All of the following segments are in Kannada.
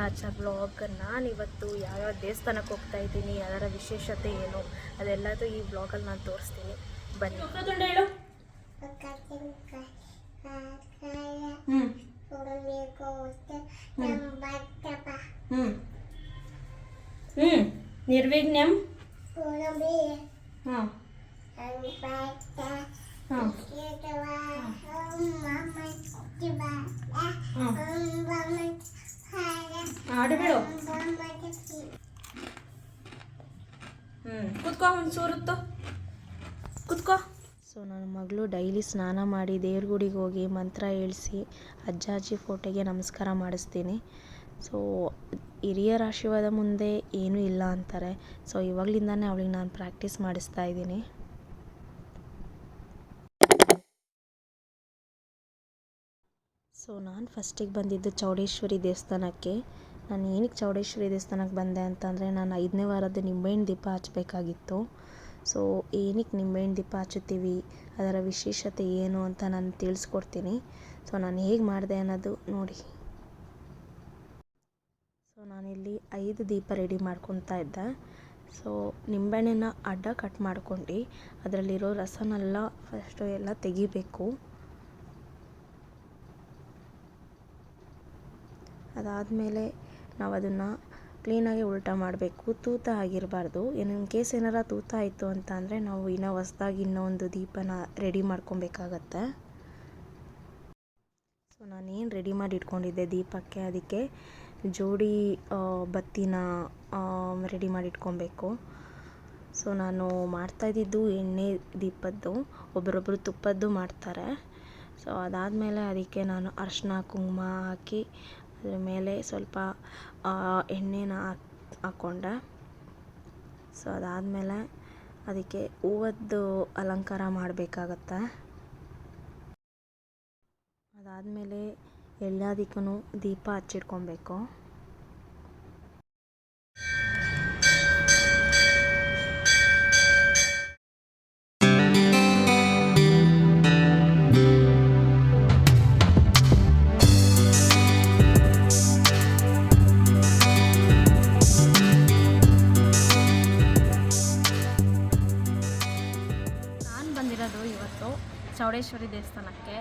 ಆಚಾ ಬ್ಲಾಗ್ ನಾನು ಇವತ್ತು ಯಾವ್ಯಾವ ದೇವಸ್ಥಾನಕ್ಕೆ ಹೋಗ್ತಾ ಇದ್ದೀನಿ ಅದರ ವಿಶೇಷತೆ ಏನು ಅದೆಲ್ಲದೂ ಈ ಬ್ಲಾಗಲ್ಲಿ ನಾನು ತೋರಿಸ್ತೀನಿ. ಬನ್ನಿ. ಹ್ಞೂ ನಿರ್ವಿಘ್ನಂ. ಹಾಂ ಹಾಂ ಹಾಡು ಹೇಳು ಹ್ಞೂ ಕೂತ್ಕೋ ಒಂದು ಸೂರುತ್ತೋ ಕೂತ್ಕೋ. ಸೊ ನನ್ನ ಮಗಳು ಡೈಲಿ ಸ್ನಾನ ಮಾಡಿ ದೇವ್ರ ಗುಡಿಗೆ ಹೋಗಿ ಮಂತ್ರ ಹೇಳಿಸಿ ಅಜ್ಜ ಅಜ್ಜಿ ಫೋಟೋಗೆ ನಮಸ್ಕಾರ ಮಾಡಿಸ್ತೀನಿ. ಸೊ ಹಿರಿಯರ ಆಶೀರ್ವಾದ ಮುಂದೆ ಏನೂ ಇಲ್ಲ ಅಂತಾರೆ. ಸೊ ಇವಾಗಲಿಂದಾನೇ ಅವಳಿಗೆ ನಾನು ಪ್ರಾಕ್ಟೀಸ್ ಮಾಡಿಸ್ತಾ ಇದ್ದೀನಿ. ಸೊ ನಾನು ಫಸ್ಟಿಗೆ ಬಂದಿದ್ದು ಚೌಡೇಶ್ವರಿ ದೇವಸ್ಥಾನಕ್ಕೆ. ನಾನು ಏನಕ್ಕೆ ಚೌಡೇಶ್ವರಿ ದೇವಸ್ಥಾನಕ್ಕೆ ಬಂದೆ ಅಂತಂದರೆ ನಾನು ಐದನೇ ವಾರದ ನಿಂಬೆಹಣ್ಣು ದೀಪ ಹಚ್ಚಬೇಕಾಗಿತ್ತು ಸೊ ಏನಕ್ಕೆ ನಿಂಬೆಹಣ್ಣು ದೀಪ ಹಚ್ಚುತ್ತೀವಿ, ಅದರ ವಿಶೇಷತೆ ಏನು ಅಂತ ನಾನು ತಿಳಿಸ್ಕೊಡ್ತೀನಿ. ಸೊ ನಾನು ಹೇಗೆ ಮಾಡಿದೆ ಅನ್ನೋದು ನೋಡಿ. ಸೊ ನಾನಿಲ್ಲಿ ಐದು ದೀಪ ರೆಡಿ ಮಾಡ್ಕೊತಾ ಇದ್ದೆ. ಸೊ ನಿಂಬೆಹಣ್ಣಿನ ಅಡ್ಡ ಕಟ್ ಮಾಡ್ಕೊಂಡು, ಅದರಲ್ಲಿರೋ ರಸನೆಲ್ಲ ಫಸ್ಟು ಎಲ್ಲ ತೆಗಿಬೇಕು. ಅದಾದಮೇಲೆ ನಾವು ಅದನ್ನು ಕ್ಲೀನಾಗಿ ಉಲ್ಟಾ ಮಾಡಬೇಕು. ತೂತ ಆಗಿರಬಾರ್ದು. ಇನ್ ಕೇಸ್ ಏನಾರ ತೂತ ಆಯಿತು ಅಂತ ಅಂದರೆ ನಾವು ಇನ್ನೂ ಹೊಸ್ದಾಗಿ ಇನ್ನೊಂದು ದೀಪನ ರೆಡಿ ಮಾಡ್ಕೊಬೇಕಾಗತ್ತೆ. ಸೊ ನಾನೇನು ರೆಡಿ ಮಾಡಿ ಇಟ್ಕೊಂಡಿದ್ದೆ ದೀಪಕ್ಕೆ ಅದಕ್ಕೆ ಜೋಡಿ ಬತ್ತಿನ ರೆಡಿ ಮಾಡಿ ಇಟ್ಕೊಬೇಕು ಸೊ ನಾನು ಮಾಡ್ತಾಯಿದ್ದಿದ್ದು ಎಣ್ಣೆ ದೀಪದ್ದು. ಒಬ್ಬರೊಬ್ಬರು ತುಪ್ಪದ್ದು ಮಾಡ್ತಾರೆ. ಸೊ ಅದಾದಮೇಲೆ ಅದಕ್ಕೆ ನಾನು ಅರಿಶಿನ ಕುಂಕುಮ ಹಾಕಿ ಅದ್ರ ಮೇಲೆ ಸ್ವಲ್ಪ ಎಣ್ಣೆನ ಹಾಕ್ಕೊಂಡೆ ಸೊ ಅದಾದಮೇಲೆ ಅದಕ್ಕೆ ಹೂವದ್ದು ಅಲಂಕಾರ ಮಾಡಬೇಕಾಗತ್ತೆ. ಅದಾದಮೇಲೆ ಎಲ್ಲದಕ್ಕೂ ದೀಪ ಹಚ್ಚಿಟ್ಕೊಬೇಕು. ಚೌಡೇಶ್ವರಿ ದೇವಸ್ಥಾನಕ್ಕೆ.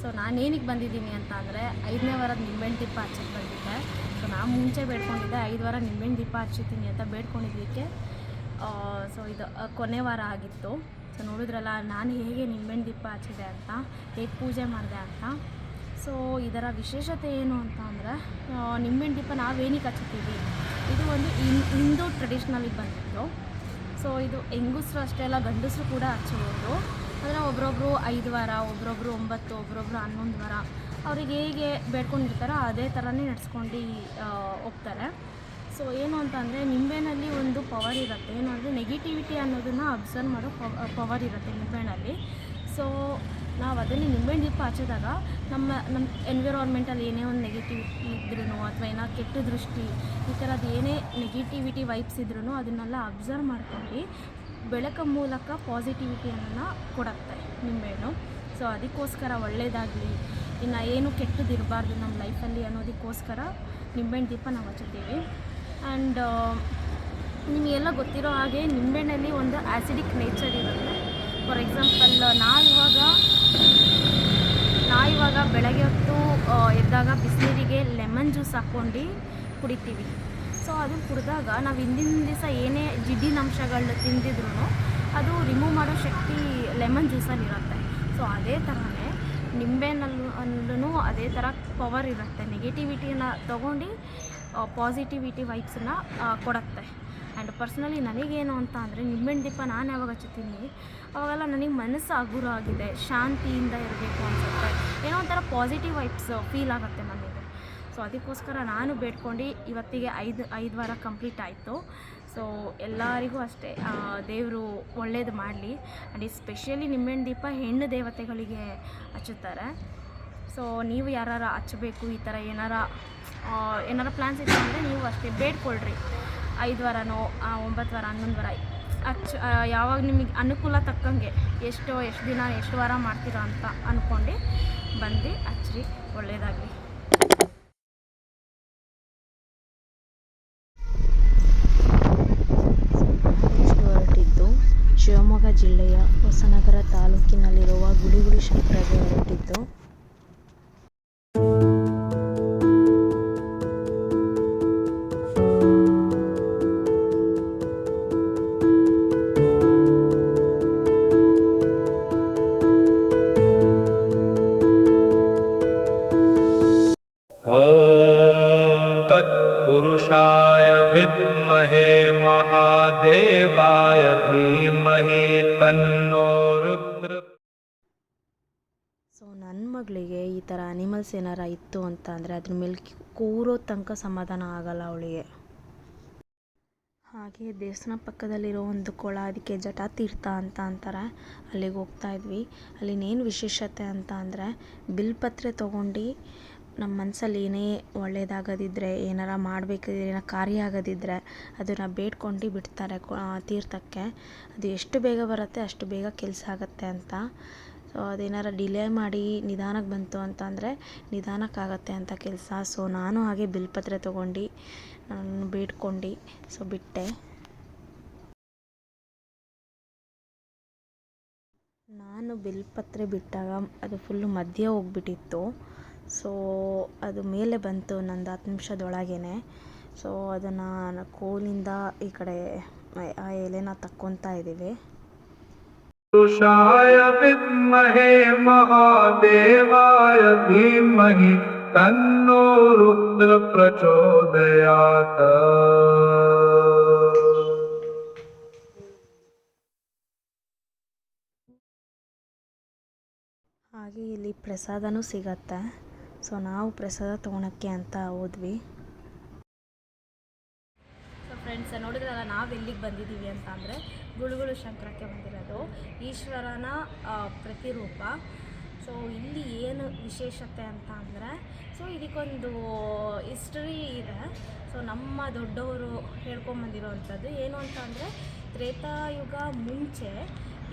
ಸೊ ನಾನು ಏನಕ್ಕೆ ಬಂದಿದ್ದೀನಿ ಅಂತ ಅಂದರೆ ಐದನೇ ವಾರದ ನಿಂಬೆಹಣ್ಣು ದೀಪ ಹಚ್ಚಕ್ಕೆ ಬಂದಿದ್ದೆ. ಸೊ ನಾನು ಮುಂಚೆ ಬೇಡ್ಕೊಂಡಿದ್ದೆ ಐದು ವಾರ ನಿಂಬೆಹಣ್ಣು ದೀಪ ಹಚ್ಚುತ್ತೀನಿ ಅಂತ ಬೇಡ್ಕೊಂಡಿದ್ದಕ್ಕೆ. ಸೊ ಇದು ಕೊನೆ ವಾರ ಆಗಿತ್ತು. ಸೊ ನೋಡಿದ್ರಲ್ಲ, ನಾನು ಹೇಗೆ ನಿಂಬೆಹಣ್ಣು ದೀಪ ಹಚ್ಚಿದೆ ಅಂತ, ಹೇಗೆ ಪೂಜೆ ಮಾಡಿದೆ ಅಂತ. ಸೊ ಇದರ ವಿಶೇಷತೆ ಏನು ಅಂತ ಅಂದರೆ ನಿಂಬೆಹಣ್ಣು ದೀಪ ನಾವೇನಿಗೆ ಹಚ್ಚುತ್ತೀವಿ? ಇದು ಒಂದು ಹಿಂದೂ ಟ್ರೆಡಿಷ್ನಲಿಗೆ ಬಂದಿತ್ತು ಸೊ ಇದು ಹೆಂಗಸ್ರು ಅಷ್ಟೇ ಅಲ್ಲ, ಗಂಡಸರು ಕೂಡ ಹಚ್ಚಬಹುದು. ಅಂದರೆ ಒಬ್ರೊಬ್ರು ಐದು ವಾರ, ಒಬ್ರೊಬ್ರು ಒಂಬತ್ತು, ಒಬ್ರೊಬ್ರು ಹನ್ನೊಂದು ವಾರ, ಅವ್ರಿಗೆ ಹೇಗೆ ಬೇಡ್ಕೊಂಡಿರ್ತಾರೋ ಅದೇ ಥರನೇ ನಡ್ಸ್ಕೊಂಡು ಹೋಗ್ತಾರೆ. ಸೊ ಏನು ಅಂತಂದರೆ ನಿಂಬೆನಲ್ಲಿ ಒಂದು ಪವರ್ ಇರುತ್ತೆ. ಏನು ಅಂದರೆ ನೆಗೆಟಿವಿಟಿ ಅನ್ನೋದನ್ನು ಅಬ್ಸರ್ವ್ ಮಾಡೋ ಪವರ್ ಇರುತ್ತೆ ನಿಂಬೆಹಣ್ಣಲ್ಲಿ ಸೊ ನಾವು ಅದನ್ನು ನಿಂಬೆಹಣ್ಣು ದೀಪ ಹಚ್ಚಿದಾಗ ನಮ್ಮ ನಮ್ಮ ಎನ್ವಿರಾನ್ಮೆಂಟಲ್ಲಿ ಏನೇ ಒಂದು ನೆಗೆಟಿವಿಟಿ ಇದ್ರೂ ಅಥವಾ ಏನೋ ಕೆಟ್ಟ ದೃಷ್ಟಿ, ಈ ಥರದ್ದು ಏನೇ ನೆಗೆಟಿವಿಟಿ ವೈಬ್ಸ್ ಇದ್ರೂ ಅದನ್ನೆಲ್ಲ ಅಬ್ಸರ್ವ್ ಮಾಡ್ಕೊಂಡು ಬೆಳಕ ಮೂಲಕ ಪಾಸಿಟಿವಿಟಿಯನ್ನು ಕೊಡುತ್ತೆ ನಿಂಬೆಹಣ್ಣು. ಸೊ ಅದಕ್ಕೋಸ್ಕರ ಒಳ್ಳೆಯದಾಗಲಿ ಇನ್ನು ಏನು ಕೆಟ್ಟದಿರಬಾರ್ದು ನಮ್ಮ ಲೈಫಲ್ಲಿ ಅನ್ನೋದಕ್ಕೋಸ್ಕರ ನಿಂಬೆಹಣ್ಣು ದೀಪ ನಾವು ಹಚ್ಚುತ್ತೀವಿ. ಆ್ಯಂಡ್ ನಿಮಗೆಲ್ಲ ಗೊತ್ತಿರೋ ಹಾಗೆ ನಿಂಬೆಹಣ್ಣಲ್ಲಿ ಒಂದು ಆ್ಯಸಿಡಿಕ್ ನೇಚರ್ ಇರುತ್ತೆ. ಫಾರ್ ಎಕ್ಸಾಂಪಲ್ ನಾವಿವಾಗ ನಾವಿವಾಗ ಬೆಳಗ್ಗೆ ಹೊತ್ತು ಎದ್ದಾಗ ಬಿಸಿನೀರಿಗೆ ಲೆಮನ್ ಜ್ಯೂಸ್ ಹಾಕ್ಕೊಂಡು ಕುಡಿತೀವಿ. ಸೊ ಅದು ಕುಡಿದಾಗ ನಾವು ಹಿಂದಿನ ದಿವಸ ಏನೇ ಜಿಡ್ಡಿನ ಅಂಶಗಳನ್ನ ತಿಂದಿದ್ರು ಅದು ರಿಮೂವ್ ಮಾಡೋ ಶಕ್ತಿ ಲೆಮನ್ ಜ್ಯೂಸಲ್ಲಿ ಇರುತ್ತೆ. ಸೊ ಅದೇ ಥರನೇ ನಿಂಬೆನಲ್ಲೂ ಅದೇ ಥರ ಪವರ್ ಇರುತ್ತೆ. ನೆಗೆಟಿವಿಟಿನ ತೊಗೊಂಡು ಪಾಸಿಟಿವಿಟಿ ವೈಬ್ಸನ್ನ ಕೊಡುತ್ತೆ. ಆ್ಯಂಡ್ ಪರ್ಸ್ನಲಿ ನನಗೇನು ಅಂತ ಅಂದರೆ ನಿಂಬೆಹಣ್ಣು ದೀಪ ನಾನು ಯಾವಾಗ ಹಚ್ಚುತ್ತೀನಿ? ಅವಾಗೆಲ್ಲ ನನಗೆ ಮನಸ್ಸು ಹಗುರ ಆಗಿದೆ ಶಾಂತಿಯಿಂದ ಇರಬೇಕು ಅನ್ಸುತ್ತೆ. ಏನೋ ಒಂಥರ ಪಾಸಿಟಿವ್ ವೈಬ್ಸ್ ಫೀಲ್ ಆಗುತ್ತೆ ನನಗೆ ಸೊ ಅದಕ್ಕೋಸ್ಕರ ನಾನು ಬೇಡ್ಕೊಂಡು ಇವತ್ತಿಗೆ ಐದು ಐದು ವಾರ ಕಂಪ್ಲೀಟ್ ಆಯಿತು. ಸೊ ಎಲ್ಲರಿಗೂ ಅಷ್ಟೇ ದೇವರು ಒಳ್ಳೇದು ಮಾಡಲಿ. ಆ್ಯಂಡ್ ಎಸ್ಪೆಷಲಿ ನಿಂಬೆಹಣ್ಣು ದೀಪ ಹೆಣ್ಣು ದೇವತೆಗಳಿಗೆ ಹಚ್ಚುತ್ತಾರೆ. ಸೊ ನೀವು ಯಾರು ಹಚ್ಚಬೇಕು, ಈ ಥರ ಏನಾರ ಏನಾರ ಪ್ಲ್ಯಾನ್ಸ್ ಇತ್ತು ಅಂದರೆ ನೀವು ಅಷ್ಟೇ ಬೇಡ್ಕೊಳ್ರಿ. ಐದು ವಾರನೋ ಒಂಬತ್ತು ವಾರ, ಹನ್ನೊಂದು ವಾರ ಹಚ್ಚ ಯಾವಾಗ ನಿಮಗೆ ಅನುಕೂಲ ತಕ್ಕಂಗೆ ಎಷ್ಟು ಎಷ್ಟು ದಿನ, ಎಷ್ಟು ವಾರ ಮಾಡ್ತೀರೋ ಅಂತ ಅಂದ್ಕೊಂಡು ಬಂದು ಹಚ್ಚಿರಿ ಒಳ್ಳೆಯದಾಗಲಿ ಜಿಲ್ಲೆಯ ಹೊಸನಗರ ತಾಲೂಕಿನಲ್ಲಿರುವ ಗುಳಿಗುಳಿ ಶಂಕರಗೆ तत्पुरुषाय विद्महे महादेवाय धीमहि तन्नो रुद्र ಸೊ ನನ್ನ ಮಗಳಿಗೆ ಈ ಥರ ಅನಿಮಲ್ಸ್ ಏನಾರ ಇತ್ತು ಅಂತ ಅಂದರೆ ಅದ್ರ ಮೇಲೆ ಕಿ- ಕೂರೋ ತನಕ ಸಮಾಧಾನ ಆಗಲ್ಲ ಅವಳಿಗೆ ಹಾಗೆ ದೇವಸ್ಥಾನ ಪಕ್ಕದಲ್ಲಿರೋ ಒಂದು ಕೊಳ ಅದಕ್ಕೆ ಜಟಾತೀರ್ಥ ಅಂತ ಅಂತಾರೆ ಅಲ್ಲಿಗೆ ಹೋಗ್ತಾ ಇದ್ವಿ ಅಲ್ಲಿನೇನು ವಿಶೇಷತೆ ಅಂತ ಅಂದರೆ ಬಿಲ್ಪತ್ರೆ ತೊಗೊಂಡು ನಮ್ಮ ಮನಸ್ಸಲ್ಲಿ ಏನೇ ಒಳ್ಳೆಯದಾಗದಿದ್ರೆ ಏನಾರ ಮಾಡಬೇಕಿದ್ರೆ ಏನೋ ಕಾರ್ಯ ಆಗದಿದ್ದರೆ ಅದನ್ನು ಬೇಡ್ಕೊಂಡು ಬಿಡ್ತಾರೆ ತೀರ್ಥಕ್ಕೆ. ಅದು ಎಷ್ಟು ಬೇಗ ಬರುತ್ತೆ, ಅಷ್ಟು ಬೇಗ ಕೆಲಸ ಆಗುತ್ತೆ ಅಂತ. ಸೊ ಅದೇನಾರ ಡಿಲೇ ಮಾಡಿ ನಿಧಾನಕ್ಕೆ ಬಂತು ಅಂತಂದರೆ ನಿಧಾನಕ್ಕಾಗತ್ತೆ ಅಂತ ಕೆಲಸ. ಸೊ ನಾನು ಹಾಗೆ ಬಿಲ್ಪತ್ರೆ ತೊಗೊಂಡು ನಾನು ಬೇಡ್ಕೊಂಡು ಸೊ ಬಿಟ್ಟೆ. ನಾನು ಬಿಲ್ಪತ್ರೆ ಬಿಟ್ಟಾಗ ಅದು ಫುಲ್ಲು ಮಧ್ಯೆ ಹೋಗ್ಬಿಟ್ಟಿತ್ತು. ಸೊ ಅದು ಮೇಲೆ ಬಂತು ನಂದು ಹತ್ತು ನಿಮಿಷದೊಳಗೇ ಸೊ ಅದನ್ನು ಕೋಲಿಂದ ಈ ಕಡೆ ಆ ಎಲೆನ ತಕ್ಕೊತಾ ಇದ್ದೀವಿ. ಋಷಾಯ ವಿದ್ಮಹೇ ಮಹಾದೇವಾಯ ಧೀಮಹಿ ತನ್ನೋ ರುದ್ರ ಪ್ರಚೋದಯಾತ. ಹಾಗೆ ಇಲ್ಲಿ ಪ್ರಸಾದನೂ ಸಿಗತ್ತೆ. ಸೊ ನಾವು ಪ್ರಸಾದ ತೊಗೊಳಕ್ಕೆ ಅಂತ ಹೋದ್ವಿ. ಸೊ ಫ್ರೆಂಡ್ಸ್ ನೋಡಿದ್ರಲ್ಲ, ನಾವು ಎಲ್ಲಿಗೆ ಬಂದಿದ್ದೀವಿ ಅಂತ ಅಂದರೆ ಗುಳುಗುಳು ಶಂಕರಕ್ಕೆ ಬಂದಿರೋದು. ಈಶ್ವರನ ಪ್ರತಿರೂಪ. ಸೊ ಇಲ್ಲಿ ಏನು ವಿಶೇಷತೆ ಅಂತ ಅಂದರೆ ಸೊ ಇದಕ್ಕೊಂದು ಹಿಸ್ಟ್ರಿ ಇದೆ. ಸೊ ನಮ್ಮ ದೊಡ್ಡವರು ಹೇಳ್ಕೊಂಬಂದಿರೋವಂಥದ್ದು ಏನು ಅಂತ ಅಂದರೆ, ತ್ರೇತಾಯುಗ ಮುಂಚೆ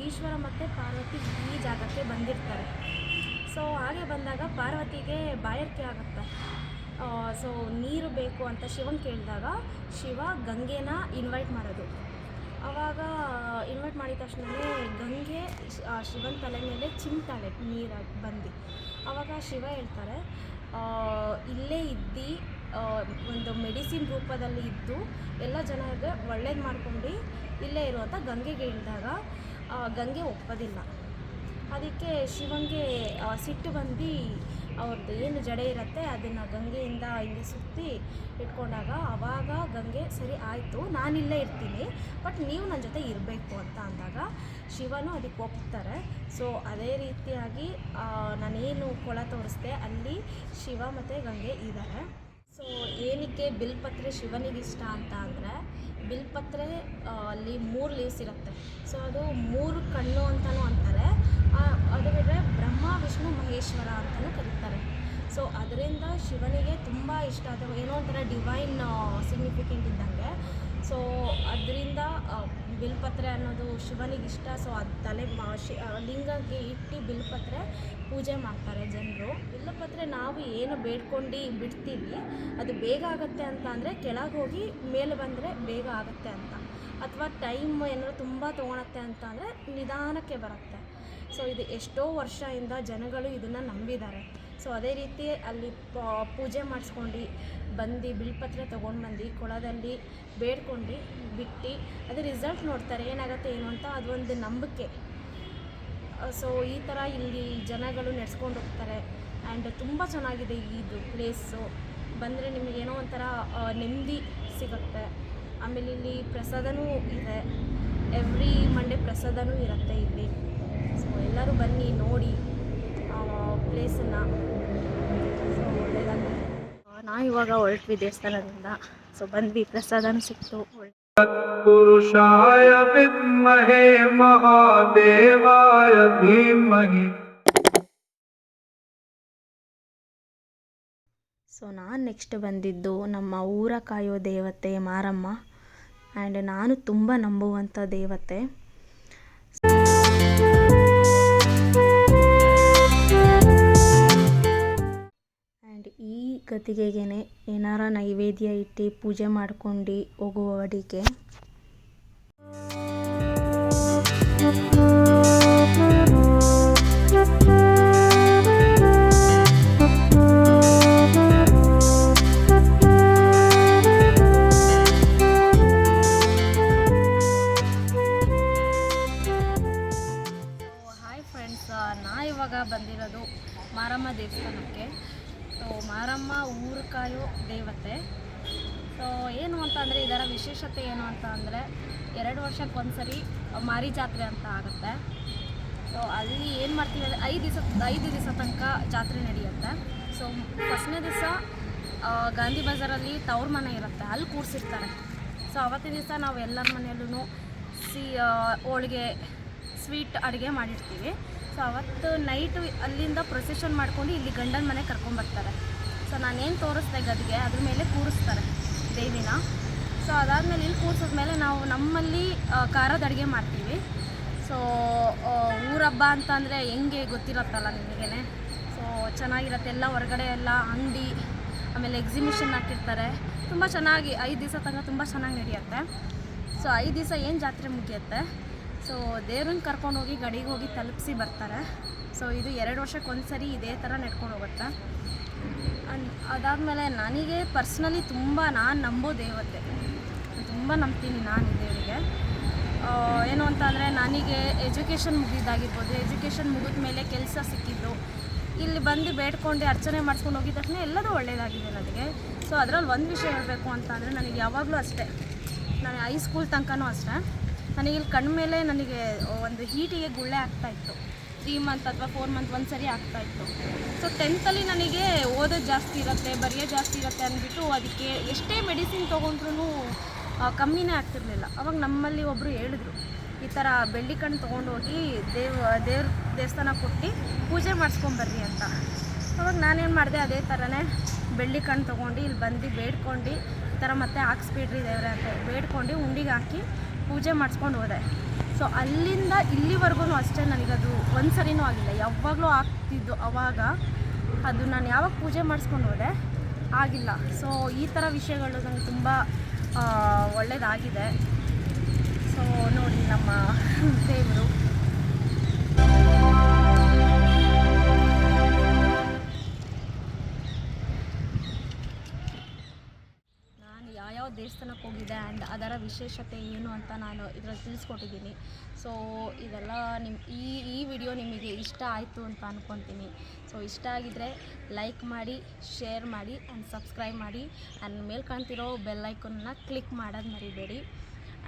ಈಶ್ವರ ಮತ್ತು ಪಾರ್ವತಿ ಈ ಜಾಗಕ್ಕೆ ಬಂದಿರ್ತಾರೆ. ಸೊ ಹಾಗೆ ಬಂದಾಗ ಪಾರ್ವತಿಗೆ ಬಾಯಾರಿಕೆ ಆಗುತ್ತೆ. ಸೊ ನೀರು ಬೇಕು ಅಂತ ಶಿವನ್ ಕೇಳಿದಾಗ ಶಿವ ಗಂಗೆನ ಇನ್ವೈಟ್ ಮಾಡೋದು. ಆವಾಗ ಇನ್ವೈಟ್ ಮಾಡಿದ ತಕ್ಷಣವೇ ಗಂಗೆ ಶಿವನ ತಲೆ ಮೇಲೆ ಚಿಮ್ತಾಳೆ ನೀರಾಗಿ ಬಂದು. ಆವಾಗ ಶಿವ ಹೇಳ್ತಾರೆ ಇಲ್ಲೇ ಇದ್ದು ಒಂದು ಮೆಡಿಸಿನ್ ರೂಪದಲ್ಲಿ ಇದ್ದು ಎಲ್ಲ ಜನರಿಗೆ ಒಳ್ಳೇದು ಮಾಡ್ಕೊಂಡು, ಇಲ್ಲೇ ಇರುವಂಥ ಗಂಗೆಗೆ ಹೇಳಿದಾಗ ಗಂಗೆ ಒಪ್ಪೋದಿಲ್ಲ. ಅದಕ್ಕೆ ಶಿವಂಗೆ ಸಿಟ್ಟು ಬಂದು ಅವ್ರದ್ದು ಏನು ಜಡೆ ಇರುತ್ತೆ ಅದನ್ನು ಗಂಗೆಯಿಂದ ಹಿಂಗೆ ಸುತ್ತಿ ಇಟ್ಕೊಂಡಾಗ ಆವಾಗ ಗಂಗೆ, ಸರಿ ಆಯಿತು ನಾನಿಲ್ಲೇ ಇರ್ತೀನಿ, ಬಟ್ ನೀವು ನನ್ನ ಜೊತೆ ಇರಬೇಕು ಅಂತ ಅಂದಾಗ ಶಿವನು ಅದಕ್ಕೆ ಒಪ್ತಾರೆ. ಸೊ ಅದೇ ರೀತಿಯಾಗಿ ನಾನೇನು ಕೊಳ ತೋರಿಸ್ದೆ ಅಲ್ಲಿ ಶಿವ ಮತ್ತು ಗಂಗೆ ಇದ್ದಾರೆ ಸೊ ಏನಕ್ಕೆ ಬಿಲ್ಪತ್ರೆ ಶಿವನಿಗಿಷ್ಟ ಅಂತ ಅಂದರೆ ಬಿಲ್ಪತ್ರೆ ಅಲ್ಲಿ ಮೂರು ಲೀವ್ಸ್ ಇರುತ್ತೆ. ಸೊ ಅದು ಮೂರು ಕಣ್ಣು ಅಂತಲೂ ಅಂತಾರೆ. ಅದು ಬಿಟ್ಟರೆ ಬ್ರಹ್ಮ, ವಿಷ್ಣು, ಮಹೇಶ್ವರ ಅಂತಲೂ ಕರೀತಾರೆ. ಸೊ ಅದರಿಂದ ಶಿವನಿಗೆ ತುಂಬ ಇಷ್ಟ. ಅದು ಏನೋ ಒಂಥರ ಡಿವೈನ್ ಸಿಗ್ನಿಫಿಕೆಂಟ್ ಇದ್ದಂಗೆ. ಸೊ ಅದರಿಂದ ಬಿಲ್ಪತ್ರೆ ಅನ್ನೋದು ಶಿವನಿಗೆ ಇಷ್ಟ ಸೊ ಅದು ತಲೆ ಮಾ- ಶಿ ಲಿಂಗಕ್ಕೆ ಇಟ್ಟು ಬಿಲ್ಪತ್ರೆ ಪೂಜೆ ಮಾಡ್ತಾರೆ ಜನರು. ಬಿಲ್ಪತ್ರೆ ನಾವು ಏನು ಬೇಡ್ಕೊಂಡು ಬಿಡ್ತೀವಿ, ಅದು ಬೇಗ ಆಗುತ್ತೆ ಅಂತ ಅಂದರೆ ಕೆಳಗೆ ಹೋಗಿ ಮೇಲೆ ಬಂದರೆ ಬೇಗ ಆಗುತ್ತೆ ಅಂತ. ಅಥವಾ ಟೈಮ್ ಏನಾದ್ರು ತುಂಬ ತೊಗೊಳತ್ತೆ ಅಂತ ಅಂದರೆ ನಿಧಾನಕ್ಕೆ ಬರುತ್ತೆ. ಸೊ ಇದು ಎಷ್ಟೋ ವರ್ಷದಿಂದ ಜನಗಳು ಇದನ್ನು ನಂಬಿದ್ದಾರೆ. ಸೊ ಅದೇ ರೀತಿ ಅಲ್ಲಿ ಪೂಜೆ ಮಾಡಿಸ್ಕೊಂಡು ಬಂದು ಬಿಲ್ಪತ್ರ ತೊಗೊಂಡು ಬಂದು ಕೊಳದಲ್ಲಿ ಬೇಡ್ಕೊಂಡು ಬಿಟ್ಟು ಅದು ರಿಸಲ್ಟ್ ನೋಡ್ತಾರೆ ಏನಾಗುತ್ತೆ ಏನು ಅಂತ ಅದೊಂದು ನಂಬಿಕೆ. ಸೊ ಈ ಥರ ಇಲ್ಲಿ ಜನಗಳು ನಡೆಸ್ಕೊಂಡು ಹೋಗ್ತಾರೆ ಆ್ಯಂಡ್ ತುಂಬ ಚೆನ್ನಾಗಿದೆ ಇದು ಪ್ಲೇಸು ಬಂದರೆ ನಿಮಗೇನೋ ಒಂಥರ ನೆಮ್ಮದಿ ಸಿಗುತ್ತೆ. ಆಮೇಲೆ ಇಲ್ಲಿ ಪ್ರಸಾದನೂ ಇದೆ. ಎವ್ರಿ ಮಂಡೇ ಪ್ರಸಾದನೂ ಇರುತ್ತೆ ಇಲ್ಲಿ. ಸೊ ಎಲ್ಲರೂ ಬನ್ನಿ ನೋಡಿ. ಪ್ಲೇಸನ್ನ. ಸೊ ನಾ ಇವಾಗ ಹೊರಟ್ವಿ ದೇವಸ್ಥಾನದಿಂದ. ಸೊ ಬಂದ್ವಿ. ಪ್ರಸಾದನೂ ಸಿಕ್ತು. ಪುರುಷಾಯ ಮಹಾದೇವಾಯ ಧೀಮಹಿ. ಸೊ ನಾನು ನೆಕ್ಸ್ಟ್ ಬಂದಿದ್ದು ನಮ್ಮ ಊರ ಕಾಯೋ ದೇವತೆ ಮಾರಮ್ಮ. ಆ್ಯಂಡ್ ನಾನು ತುಂಬ ನಂಬುವಂಥ ದೇವತೆ. ಗದ್ದಿಗೆಗೆ ಏನಾರ ನೈವೇದ್ಯ ಇಟ್ಟು ಪೂಜೆ ಮಾಡ್ಕೊಂಡು ಹೋಗುವ ಅಡಿಗೆ ಕಾಯೋ ದೇವತೆ. ಸೊ ಏನು ಅಂತ ಅಂದರೆ ಇದರ ವಿಶೇಷತೆ ಏನು ಅಂತ ಅಂದರೆ ಎರಡು ವರ್ಷಕ್ಕೊಂದ್ಸರಿ ಮಾರಿ ಜಾತ್ರೆ ಅಂತ ಆಗುತ್ತೆ. ಸೊ ಅಲ್ಲಿ ಏನು ಮಾಡ್ತೀವಿ ಅಂದರೆ ಐದು ದಿವಸ ಐದು ದಿವಸ ತನಕ ಜಾತ್ರೆ ನಡೆಯುತ್ತೆ. ಸೊ ಫಸ್ಟ್ನೇ ದಿವಸ ಗಾಂಧಿ ಬಜಾರಲ್ಲಿ ತವ್ರ ಮನೆ ಇರುತ್ತೆ. ಅಲ್ಲಿ ಕೂರಿಸಿರ್ತಾರೆ. ಸೊ ಅವತ್ತಿನ ದಿವಸ ನಾವು ಎಲ್ಲರ ಮನೆಯಲ್ಲೂ ಸಿ ಹೋಳಿಗೆ, ಸ್ವೀಟ್ ಅಡುಗೆ ಮಾಡಿರ್ತೀವಿ. ಸೊ ಅವತ್ತು ನೈಟು ಅಲ್ಲಿಂದ ಪ್ರೊಸೆಷನ್ ಮಾಡ್ಕೊಂಡು ಇಲ್ಲಿ ಗಂಡನ ಮನೆ ಕರ್ಕೊಂಬರ್ತಾರೆ ಸೊ ನಾನೇನು ತೋರಿಸ್ದೆ ಗದಿಗೆ, ಅದ್ರ ಮೇಲೆ ಕೂರಿಸ್ತಾರೆ ದೇವಿನ. ಸೊ ಅದಾದಮೇಲೆ ಇಲ್ಲಿ ಕೂರಿಸಿದ್ಮೇಲೆ ನಾವು ನಮ್ಮಲ್ಲಿ ಖಾರದ ಅಡುಗೆ ಮಾಡ್ತೀವಿ. ಸೊ ಊರ ಹಬ್ಬ ಅಂತ ಅಂದರೆ ಹೆಂಗೆ ಗೊತ್ತಿರತ್ತಲ್ಲ ನಿಮಗೇ ಸೊ ಚೆನ್ನಾಗಿರುತ್ತೆ, ಎಲ್ಲ ಹೊರಗಡೆ ಎಲ್ಲ ಅಂಗಡಿ, ಆಮೇಲೆ ಎಕ್ಸಿಬಿಷನ್ ಹಾಕಿರ್ತಾರೆ. ತುಂಬ ಚೆನ್ನಾಗಿ, ಐದು ದಿವಸ ತನಕ ತುಂಬ ಚೆನ್ನಾಗಿ ನಡೆಯುತ್ತೆ. ಸೊ ಐದು ದಿವಸ ಏನು ಜಾತ್ರೆ ಮುಗಿಯುತ್ತೆ? ಸೊ ದೇವ್ರನ್ನ ಕರ್ಕೊಂಡೋಗಿ ಗಡಿಗೆ ಹೋಗಿ ತಲುಪಿಸಿ ಬರ್ತಾರೆ. ಸೊ ಇದು ಎರಡು ವರ್ಷಕ್ಕೊಂದ್ಸರಿ ಇದೇ ಥರ ನಡ್ಕೊಂಡು ಹೋಗುತ್ತೆ. ಅದಾದಮೇಲೆ ನನಗೆ ಪರ್ಸ್ನಲಿ ತುಂಬ ನಾನು ನಂಬೋ ದೇವತೆ. ತುಂಬ ನಂಬ್ತೀನಿ ನಾನು ದೇವರಿಗೆ. ಏನು ಅಂತ ಅಂದರೆ ನನಗೆ ಎಜುಕೇಷನ್ ಮುಗಿದಾಗಿರ್ಬೋದು, ಎಜುಕೇಷನ್ ಮುಗಿದ ಮೇಲೆ ಕೆಲಸ ಸಿಕ್ಕಿದ್ದು, ಇಲ್ಲಿ ಬಂದು ಬೇಡ್ಕೊಂಡು ಅರ್ಚನೆ ಮಾಡ್ಕೊಂಡು ಹೋಗಿದ ತಕ್ಷಣ ಎಲ್ಲದೂ ಒಳ್ಳೆಯದಾಗಿದೆ ನನಗೆ. ಸೊ ಅದರಲ್ಲಿ ಒಂದು ವಿಷಯ ಹೇಳಬೇಕು ಅಂತ ಅಂದರೆ ನನಗೆ ಯಾವಾಗಲೂ ಅಷ್ಟೇ. ನಾನು ಹೈಸ್ಕೂಲ್ ತನಕನೂ ಅಷ್ಟೇ. ನನಗೆ ಇಲ್ಲಿ ಕಣ್ಣ ಮೇಲೆ ನನಗೆ ಒಂದು ಹೀಟಿಗೆ ಗುಳ್ಳೆ ಆಗ್ತಾಯಿತ್ತು ತ್ರೀ ಮಂತ್ ಅಥವಾ ಫೋರ್ ಮಂತ್ ಒಂದು ಸರಿ ಆಗ್ತಾಯಿತ್ತು ಸೊ ಟೆಂತಲ್ಲಿ ನನಗೆ ಓದೋದು ಜಾಸ್ತಿ ಇರುತ್ತೆ, ಬರೆಯೋದು ಜಾಸ್ತಿ ಇರುತ್ತೆ ಅಂದ್ಬಿಟ್ಟು ಅದಕ್ಕೆ ಎಷ್ಟೇ ಮೆಡಿಸಿನ್ ತೊಗೊಂಡ್ರೂ ಕಮ್ಮಿನೇ ಆಗ್ತಿರ್ಲಿಲ್ಲ. ಅವಾಗ ನಮ್ಮಲ್ಲಿ ಒಬ್ಬರು ಹೇಳಿದ್ರು, ಈ ಥರ ಬೆಳ್ಳಿ ಕಣ್ಣು ತೊಗೊಂಡೋಗಿ ದೇವ್, ದೇವ್ರ ದೇವಸ್ಥಾನ ಕೊಟ್ಟು ಪೂಜೆ ಮಾಡಿಸ್ಕೊಂಬರ್ರಿ ಅಂತ. ಅವಾಗ ನಾನೇನು ಮಾಡಿದೆ, ಅದೇ ಥರನೇ ಬೆಳ್ಳಿ ಕಣ್ಣು ತೊಗೊಂಡು ಇಲ್ಲಿ ಬಂದು ಬೇಡ್ಕೊಂಡು ಈ ಥರ ಮತ್ತೆ ಹಾಕ್ಸ್ಬಿಡ್ರಿ ದೇವ್ರೆ ಅಂತ ಬೇಡ್ಕೊಂಡು ಉಂಡಿಗೆ ಹಾಕಿ ಪೂಜೆ ಮಾಡಿಸ್ಕೊಂಡು ಹೋದೆ. ಸೊ ಅಲ್ಲಿಂದ ಇಲ್ಲಿವರೆಗೂ ಅಷ್ಟೇ ನನಗದು ಒಂದು ಸರಿನೂ ಆಗಿಲ್ಲ. ಯಾವಾಗಲೂ ಆಗ್ತಿದ್ದು ಆವಾಗ ಅದು ನಾನು ಯಾವಾಗ ಪೂಜೆ ಮಾಡಿಸ್ಕೊಂಡು ಹೋದೆ ಆಗಿಲ್ಲ. ಸೊ ಈ ಥರ ವಿಷಯಗಳು ನಂಗೆ ತುಂಬ ಒಳ್ಳೆಯದಾಗಿದೆ ಸೊ ನೋಡಿ ನಮ್ಮ ದೇವರು. ದೇವಸ್ಥಾನಕ್ಕೆ ಹೋಗಿದ್ದೆ ಆ್ಯಂಡ್ ಅದರ ವಿಶೇಷತೆ ಏನು ಅಂತ ನಾನು ಇದರಲ್ಲಿ ತಿಳಿಸ್ಕೊಟ್ಟಿದ್ದೀನಿ. ಸೊ ಇದೆಲ್ಲ ನಿಮ್ಮ ಈ ಈ ವಿಡಿಯೋ ನಿಮಗೆ ಇಷ್ಟ ಆಯಿತು ಅಂತ ಅಂದ್ಕೊತೀನಿ ಸೊ ಇಷ್ಟ ಆಗಿದ್ದರೆ ಲೈಕ್ ಮಾಡಿ ಶೇರ್ ಮಾಡಿ ಆ್ಯಂಡ್ ಸಬ್ಸ್ಕ್ರೈಬ್ ಮಾಡಿ. ಆ್ಯಂಡ್ ಮೇಲೆ ಕಾಣ್ತಿರೋ ಬೆಲ್ ಐಕನ್ನ ಕ್ಲಿಕ್ ಮಾಡೋದು ಮರಿಬೇಡಿ.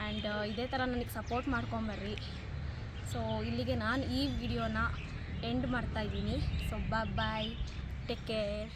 ಆ್ಯಂಡ್ ಇದೇ ಥರ ನನಗೆ ಸಪೋರ್ಟ್ ಮಾಡ್ಕೊಂಬರ್ರಿ. ಸೊ ಇಲ್ಲಿಗೆ ನಾನು ಈ ವಿಡಿಯೋನ ಎಂಡ್ ಮಾಡ್ತಾಯಿದ್ದೀನಿ ಸೊ ಬಾಯ್ ಟೇಕ್ ಕೇರ್